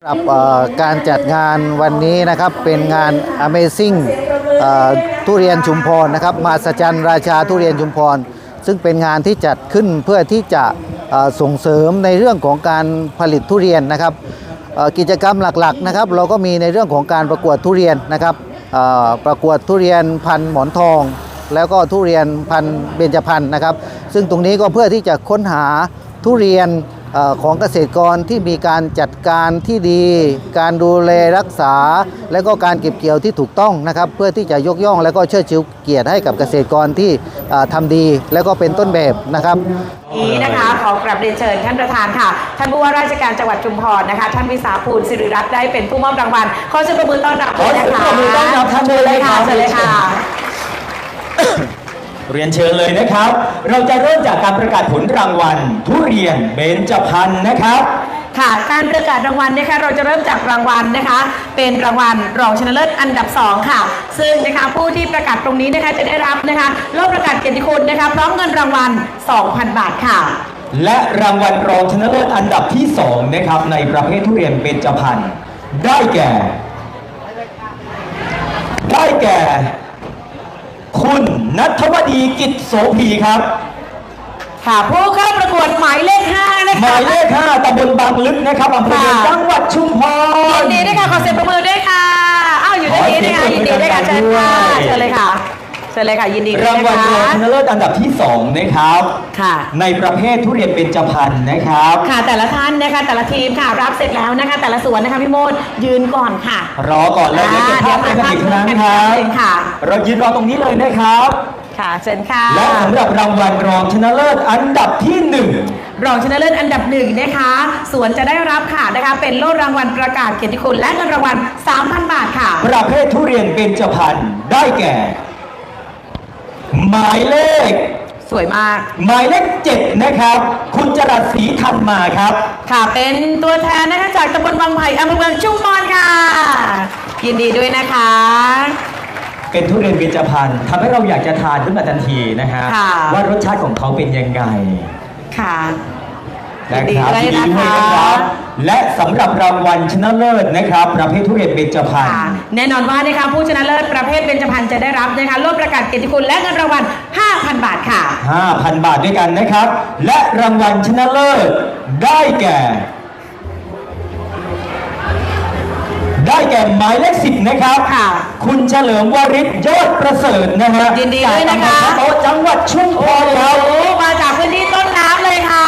สำหรับการจัดงานวันนี้นะครับเป็นงาน Amazing ทุเรียนชุมพรนะครับมาสจันราชาทุเรียนชุมพร ซึ่งเป็นงานที่จัดขึ้นเพื่อที่จะส่งเสริมในเรื่องของการผลิตทุเรียนนะครับกิจกรรมหลักๆนะครับเราก็มีในเรื่องของการประกวดทุเรียนนะครับประกวดทุเรียนพันหมอนทอง แล้วก็ทุเรียนพันเบญจพรรณนะครับ ซึ่งตรงนี้ก็เพื่อที่จะค้นหาทุเรียน ของเกษตรกรที่มีการจัดการที่ดี การดูแลรักษา และก็การเก็บเกี่ยวที่ถูกต้องนะครับ เพื่อที่จะยกย่อง และก็เชิดชูเกียรติให้กับเกษตรกรที่เอ่อทำดี และก็เป็นต้นแบบนะครับนี้นะคะขอกราบเรียนเชิญท่านประธานค่ะ ท่านผู้ว่าราชการจังหวัดชุมพรนะคะ ท่านวิสาภูลสิริรัตน์ได้เป็นผู้มอบรางวัลขอเสียงปรบมือต้อนรับด้วยนะคะขอเสียงปรบมือต้อนรับท่านด้วยเชิญเลยครัค่ะบเชิญเลยค่ะ เรียนเชิญเลยนะครับ เราจะเริ่มจากการประกาศผลรางวัล ทุเรียนเบญจพรรณนะครับ ค่ะ การประกาศรางวัลนะคะ เราจะเริ่มจากรางวัลนะคะ เป็นรางวัลรองชนะเลิศอันดับ 2 ค่ะ ซึ่งนะคะผู้ที่ประกาศตรงนี้นะคะจะได้รับนะคะโล่ประกาศเกียรติคุณนะคะพร้อมเงินรางวัล 2,000 บาทค่ะ และรางวัลรองชนะเลิศอันดับที่2นะครับในประเภททุเรียนเบญจพรรณได้แก่ ได้แก่คุณ นัทวดีกิจโสภีครับ ค่ะผู้เข้าประกวดหมายเลข5นะคะหมายเลข5ตำบลบางลึกนะครับอำเภอเมืองค่ะจังหวัดชุมพรยินดีด้วยค่ะขอเสียงประมือด้วยค่ะอ้าวอยู่ตรงนี้นะคะขอเสียิยนงดีด้วยค่ะปรเชิบญมือค่ะด้วย เชิญเลยค่ะเชิญเลยค่ะยินดีด้วยรางวัลนะรองคะชนะเลิศอันดับที่2นะครับ ค่ะ ในประเภททุเรียนเบญจพรรณนะครับ ค่ะแต่ละท่านนะคะแต่ละทีมค่ะรับเสร็จแล้วนะคะ แต่ละส่วนนะคะพี่โมดยืนก่อนค่ะรอก่อนเลยเดี๋ยวเก็บภาพกันอีกครั้งครับเดี๋ยวค่ะ เรายืนรอตรงนี้เลยนะครับ ค่ะเชิญค่ะ และสำหรับรางวัลรองชนะเลิศอันดับที่หนึ่ง รองชนะเลิศอันดับหนึ่งนะคะส่วนจะได้รับค่ะนะคะ เป็นโล่รางวัลประกาศเกียรติคุณและเงินรางวัล 3,000 บาทค่ะ ประเภททุเรียนเบญจพรรณได้แก่ หมายเลข สวยมาก หมายเลขเจ็ดนะครับ คุณจรัสศรีธรรมมาครับ ค่ะ เป็นตัวแทนนะคะจากตำบลบางไผ่อำเภอเมืองชุมพรค่ะ ยินดีด้วยนะคะ เป็นทุเรียนเบญจพรรณทำให้เราอยากจะทานขึ้นมาทันทีนะฮะค่ะ ว่ารสชาติของเขาเป็นยังไงค่ะ นะครับยินดียินด้วยดีนะด้วยคะนะครับและสำหรับรางวัลชนะเลิศนะครับ ประเภททุเรียนเบญจพรรณ ค่ะแน่นอนว่านะคะผู้ชนะเลิศประเภทเบญจพรรณจะได้รับนะคะร่วมประกาศเกียรติคุณและเงินรางวัล 5,000 บาทค่ะ 5,000 บาทด้วยกันนะครับ และรางวัลชนะเลิศได้แก่ ได้แก่หมายเลขสิบนะครับค่ะคุณเฉลิมวริศยอดประเสริฐนะฮะยินดีด้วยนะคะ จากอำเภอพระโต๊ะจังหวัดชุมพรครับ โอ้มาจากพื้นที่ต้นน้ำเลยค่ะ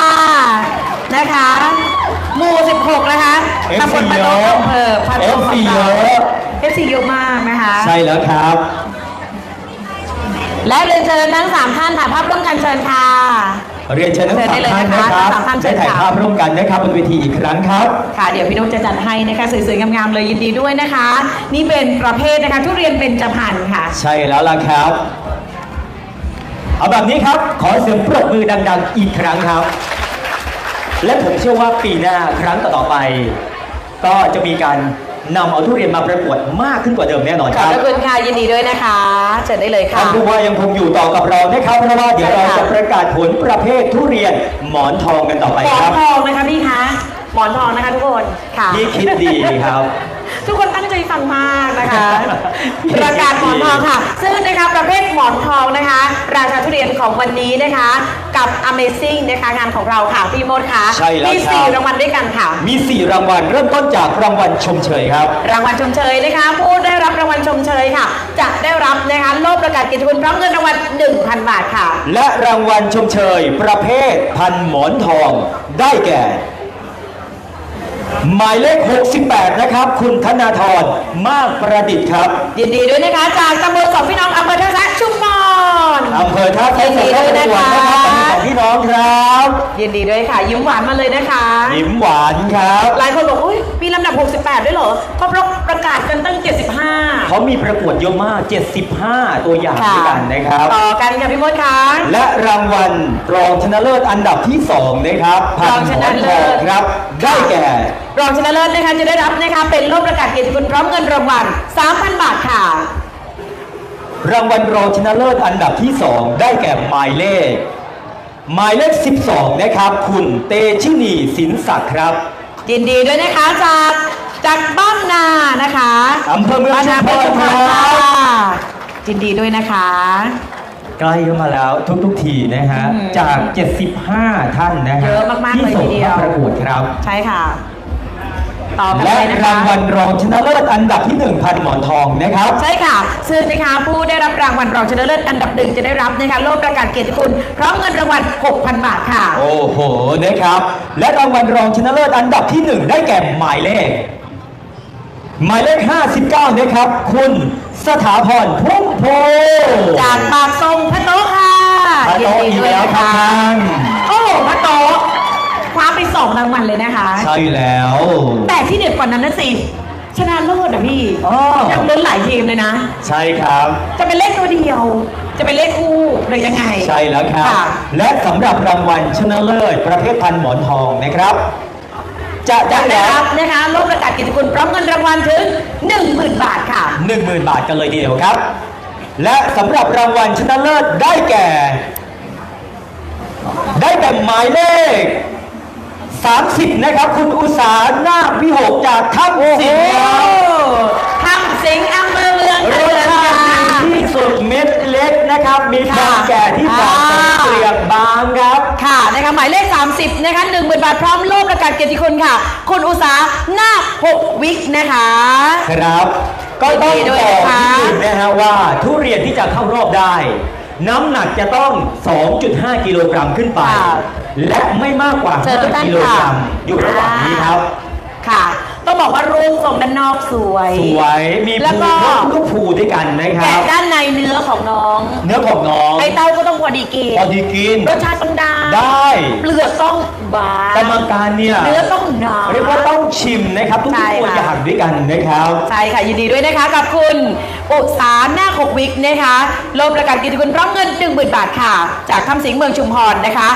นะคะ หมู่ 16 นะคะ FC ตำบลพะโล้อำเภอพะโล้ FC เยอะ เอฟซีเยอะมากนะคะ ใช่แล้วครับ และเรียนเชิญทั้ง 3 ท่านถ่ายภาพร่วมกันเชิญค่ะ เรียนเชิญทั้งเชิญสาได้มเลยท่านนะคะนะครับทั้งสามท่านเชิได้ญถ่ายค่ะภาพร่วมกันนะครับบนเวทีอีกครั้งครับ ค่ะ เดี๋ยวพี่นกจะจัดให้นะคะสวยๆงามๆเลยยินดีด้วยนะคะ นี่เป็นประเภทนะคะทุเรียนเป็นจพรรณค่ะ ใช่แล้วล่ะครับ เอาแบบนี้ครับ ขอเสียงปรบมือดัง ๆ อีกครั้งครับ และผมเชื่อว่าปีหน้าครั้งต่อๆไป ก็จะมีการ นำเอาทุเรียนมาประกวดมากขึ้นกว่าเดิมแน่นอนขคอบรับพระคุณค่ะยินดีด้วยนะคะ เชิญได้เลยค่ะ ท่านผู้ว่ายังคงอยู่ต่อกับเรานะครับเพราะว่าเดี๋ยวเราใช่ค่ะจะประกาศผลประเภททุเรียนหมอนทองกันต่อไปหมอคนรับ ทองนะคะพี่คะ หมอนทองนะคะทุกคน ค่ะนี่คิดดีครับ ทุกคนตั้งใจฟังมากนะคะนี่ประกาศหมอนทองค่ะ ซึ่งนะคะประเภทหมอนทองนะคะ ราชาทุเรียนของวันนี้นะคะ กับ Amazing นะคะงานของเราค่ะพี่มดค่ะใช่แล้วมีครับสี่รางวัลด้วยกันค่ะ มี 4 รางวัล เริ่มต้นจากรางวัลชมเชยครับ รางวัลชมเชยนะคะผู้ได้รับรางวัลชมเชยค่ะ จะได้รับนะคะโล่ประกาศเกียรติคุณพร้อมเงินรางวัล1,000 บาทค่ะ และรางวัลชมเชย ประเภทพันหมอนทองได้แก่ หมายเลข 68 นะ ครับคุณธนาธรมากประดิษฐ์ครับยินดีด้วยนะคะ จากตำบลสองพี่น้องอำเภอท่าแซะชุมพร อำเภอท่าแซะยินดีจังหวัดด้วยประนะจวบคะนะครับตำบลสองพี่น้องครับ ยินดีด้วยค่ะ ยิ้มหวานมาเลยนะคะ ยิ้มหวานครับ หลายคนบอกอุ้ยมี ลำดับ 68 ด้วยเหรอก็เพราะประกาศกันตั้ง 75 เขามีประกวดเยอะมาก 75 ตัวอย่างด้วยกันนะครับ ต่อกันค่ะพี่มดค่ะและรางวัลรองชนะเลิศอันดับที่ 2 นะครับพัรองหชมนะอนเลิทศองครับได้แก่ รองชนะเลิศนะคะจะได้รับนะคะเป็นโล่ประกาศเกียรติคุณพร้อมเงินรางวัล 3,000 บาทค่ะ รางวัลรองชนะเลิศอันดับที่ 2 ได้แก่หมายเลขหมายเลข 12 นะครับ คุณเตชินีสินศักดิ์ครับ ยินดีด้วยนะคะจากจากบ้านนานะคะอำเภอเมืองบ้านพชรบุรีค่ะยินดีด้วยนะคะ ใกล้เข้ามาแล้วทุกทุกทีนะฮะ อืมจาก 75 ท่านนะฮะเยอะมากๆที่เลยทีเดียว ข้าประกวดครับ ใช่ค่ะ ต่อกันและเลยนะคะรางวัลรองชนะเลิศอันดับที่1พันหมอนทองนะครับ ใช่ค่ะ ซึ่งนะคะผู้ได้รับรางวัลรองชนะเลิศอันดับหนึ่งจะได้รับนะคะโล่ประกาศเกียรติคุณพร้อมเงินรางวัล 6,000 บาทค่ะ โอ้โหนะครับ และรางวัลรองชนะเลิศอันดับที่ 1 ได้แก่หมายเลข หมายเลข 59 นะครับ คุณสถาพรพุ่มโพจากปากทรงพระโต๊ะค่ะพระโต๊ะยินอีดีกด้วยแล้วนะครัคะบท่าน องรางวัลเลยนะคะ ใช่แล้ว แต่ที่เด็ดกว่านั้นนะสิ ชนะเลิศอะพี่อ๋อ ยังลุ้นหลายทีมเลยนะ ใช่ครับ จะเป็นเลขตัวเดียว จะเป็นเลขคู่หรือยังไง ใช่แล้วครับ ค่ะ และสำหรับรางวัลชนะเลิศประเภทพันหมอนทองนะครับ จะจะได้ได้รัรับบนะคะโล่ประกาศเกียรติคุณพร้อมเงินรางวัลถึง 10,000 บาทค่ะ 10,000 บาทกันเลยทีเดียวครับ และสำหรับรางวัลชนะเลิศได้แก่ ได้แก่หมายเลข 30 นะครับ คุณอุษานาควิหกจากถ้ำสิงห์ครับทำสิงห์อำเภอเมืองรสชาติดีที่สุดเม็ดเล็กนะครับ มีความแก่ที่ปราศจากเปลือกบางครับ ค่ะนะคะหมายเลข 30 นะคะ10,000บาทพร้อมโล่ประกาศเกียรติคุณค่ะ คุณอุษานาคหกวิกนะคะ ครับ ก็ต้องยินดีด้วยบอกนะคะนิดนึงนะฮะว่าทุเรียนที่จะเข้ารอบได้ น้ำหนักจะต้อง 2.5 กิโลกรัมขึ้นไปและไม่มากกว่า เชิญทุกท่าน5 กิโลกรัมค่ะ อยู่ระหว่างนี้ครับ ค่ะต้อง บอกว่ารูปทรงด้านนอกสวย สวยมีแล้วภูก็ลูกภูด้วยกันนะคแต่รับ ด้านในเนื้อของน้องเนื้อของน้องไอเต้าก็ต้องพอดีกินพอดีกิน รสชาติต้องได้ได้ เปลือกต้องบางกรรมการเนี่ย เนื้อต้องหนา เรียกว่าต้องชิมนะครับ ทุกใช่ๆตัวค่ะ อย่างด้วยกันนะครับ ใช่ค่ะ ยินดีด้วยนะคะกับคุณอุสาหน้าคหกวิกนะคะโลประกาศกิจคุณพร้อมเงิน10,000 บาทค่ะ จากคำสิงห์เมืองชุมพรนะคะ